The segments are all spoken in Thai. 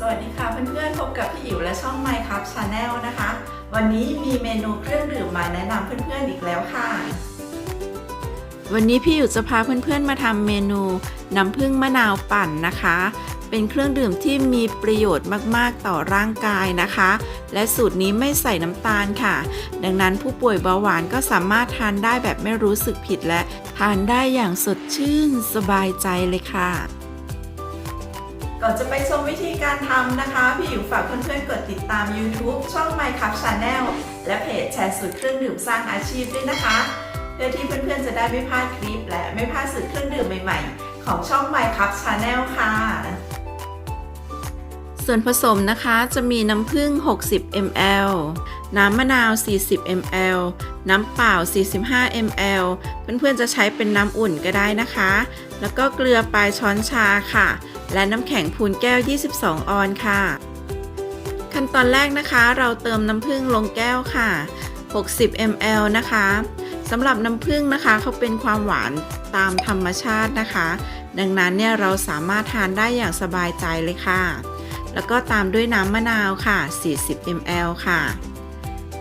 สวัสดีค่ะเพื่อนๆพบกับพี่อิ๋วและช่อง My Cup Channel นะคะ วันนี้มีเมนูเครื่องดื่มมาแนะนำเพื่อนๆอีกแล้วค่ะ วันนี้พี่อิ๋วจะพาเพื่อนๆมาทำเมนูน้ำผึ้งมะนาวปั่นนะคะ เป็นเครื่องดื่มที่มีประโยชน์มากๆต่อร่างกายนะคะ และสูตรนี้ไม่ใส่น้ำตาลค่ะ ดังนั้นผู้ป่วยเบาหวานก็สามารถทานได้แบบไม่รู้สึกผิดและทานได้อย่างสดชื่นสบายใจเลยค่ะ ก่อนจะไปชมวิธีการทำนะคะ พี่อยู่ฝากเพื่อนๆกดติดตาม YouTube ช่อง My Cup Channel และเพจแชร์สูตรเครื่องดื่มสร้างอาชีพด้วยนะคะ เพื่อที่เพื่อนๆจะได้ไม่พลาดคลิป และไม่พลาดสูตรเครื่องดื่มใหม่ๆ ของช่อง My Cup Channel ค่ะ ส่วนผสมนะคะจะมีน้ำผึ้ง 60 ml น้ำมะนาว 40 ml น้ำเปล่า 45 ml เพื่อนๆจะใช้เป็นน้ำอุ่นก็ได้นะคะ แล้วก็เกลือปลายช้อนชาค่ะ และน้ำแข็งพูนแก้ว 22 ออนค่ะ ขั้นตอนแรกนะคะ เราเติมน้ำผึ้งลงแก้วค่ะ 60 ml นะคะสำหรับน้ำผึ้งนะคะเขาเป็นความหวานตามธรรมชาตินะคะ ดังนั้นเนี่ยเราสามารถทานได้อย่างสบายใจเลยค่ะ แล้วก็ตามด้วยน้ำมะนาวค่ะ 40 ml ค่ะ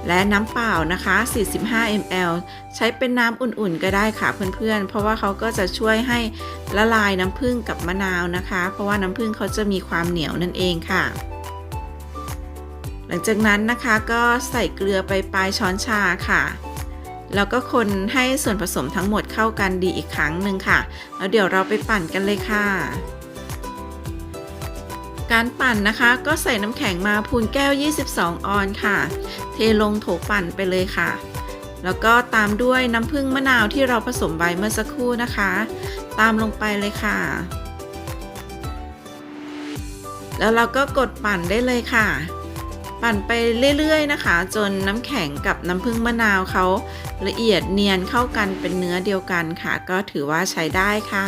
และน้ำเปล่านะคะ 45 ml ใช้เป็นน้ำอุ่นๆ ก็ได้ค่ะเพื่อนๆ เพราะว่าเขาก็จะช่วยให้ละลายน้ำผึ้งกับมะนาวนะคะ เพราะว่าน้ำผึ้งเขาจะมีความเหนียวนั่นเองค่ะ หลังจากนั้นนะคะก็ใส่เกลือไปปลายช้อนชาค่ะแล้วก็คนให้ส่วนผสมทั้งหมดเข้ากันดีอีกครั้งหนึ่งค่ะ แล้วเดี๋ยวเราไปปั่นกันเลยค่ะ การปั่นนะคะก็ใส่น้ำแข็งมาพูนแก้ว 22 ออนค่ะ เทลงโถปั่นไปเลยค่ะ แล้วก็ตามด้วยน้ำผึ้งมะนาวที่เราผสมไว้เมื่อสักครู่นะคะ ตามลงไปเลยค่ะ แล้วเราก็กดปั่นได้เลยค่ะ ปั่นไปเรื่อยๆนะคะ จนน้ำแข็งกับน้ำผึ้งมะนาวเขาละเอียดเนียนเข้ากันเป็นเนื้อเดียวกันค่ะ ก็ถือว่าใช้ได้ค่ะ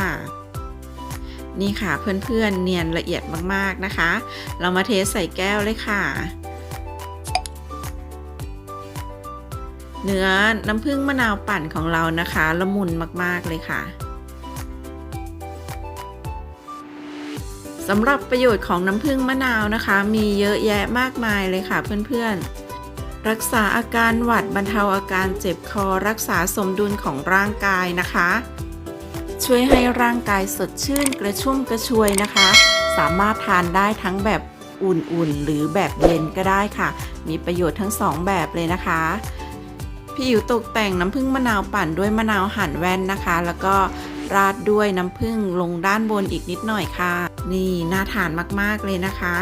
นี่ค่ะเพื่อนๆเนียนละเอียดมากๆนะคะ เรามาเทใส่แก้วเลยค่ะ เนื้อน้ำผึ้งมะนาวปั่นของเรานะคะละมุนมากๆเลยค่ะสำหรับประโยชน์ของน้ำผึ้งมะนาวนะคะ มีเยอะแยะมากมายเลยค่ะเพื่อนๆ รักษาอาการหวัดบรรเทาอาการเจ็บคอรักษาสมดุลของร่างกายนะคะ ช่วยให้ร่างกายสดชื่นกระชุ่มกระชวยนะคะ สามารถทานได้ทั้งแบบอุ่นๆ หรือแบบเย็นก็ได้ค่ะ มีประโยชน์ทั้งสองแบบเลยนะคะพี่อิ๋วตกแต่งน้ำผึ้งมะนาวปั่นด้วยมะนาวหั่นแว่นนะคะ แล้วก็ราดด้วยน้ำผึ้งลงด้านบนอีกนิดหน่อยค่ะ นี่น่าทานมากๆเลยนะคะ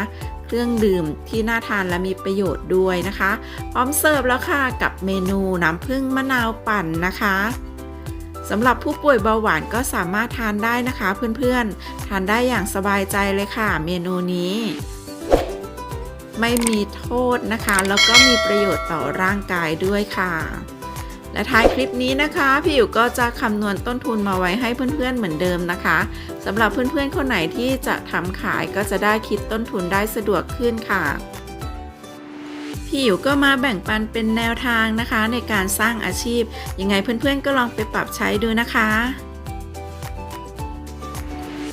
เครื่องดื่มที่น่าทานและมีประโยชน์ด้วยนะคะ พร้อมเสิร์ฟแล้วค่ะกับเมนูน้ำผึ้งมะนาวปั่นนะคะ สำหรับผู้ป่วยเบาหวานก็สามารถทานได้นะคะเพื่อนๆ ทานได้อย่างสบายใจเลยค่ะ เมนูนี้ ไม่มีโทษนะคะ แล้วก็มีประโยชน์ต่อร่างกายด้วยค่ะ และท้ายคลิปนี้นะคะ พี่อยู่ก็จะคำนวณต้นทุนมาไว้ให้เพื่อนๆเหมือนเดิมนะคะสำหรับเพื่อนๆคนไหนที่จะทำขายก็จะได้คิดต้นทุนได้สะดวกขึ้นค่ะ พี่อยู่ก็มาแบ่งปันเป็นแนวทางนะคะ ในการสร้างอาชีพ ยังไงเพื่อนๆก็ลองไปปรับใช้ดูนะคะ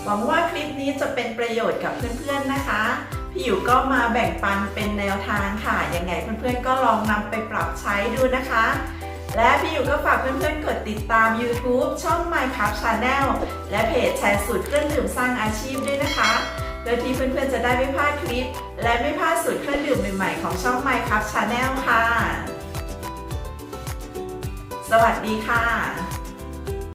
หวังว่าคลิปนี้จะเป็นประโยชน์กับเพื่อนๆนะคะพี่อยู่ก็มาแบ่งปันเป็นแนวทางค่ะ ยังไงเพื่อนๆก็ลองนำไปปรับใช้ดูนะคะ และพี่อยู่ก็ฝากเพื่อนๆกดติดตาม YouTube ช่อง My Cup Channel และเพจแชร์สูตรเครื่องดื่มสร้างอาชีพด้วยนะคะเพื่อที่เพื่อนๆจะได้ไม่พลาดคลิป และไม่พลาดสูตรเครื่อง ช่อง Minecraft Channel ค่ะ สวัสดีค่ะ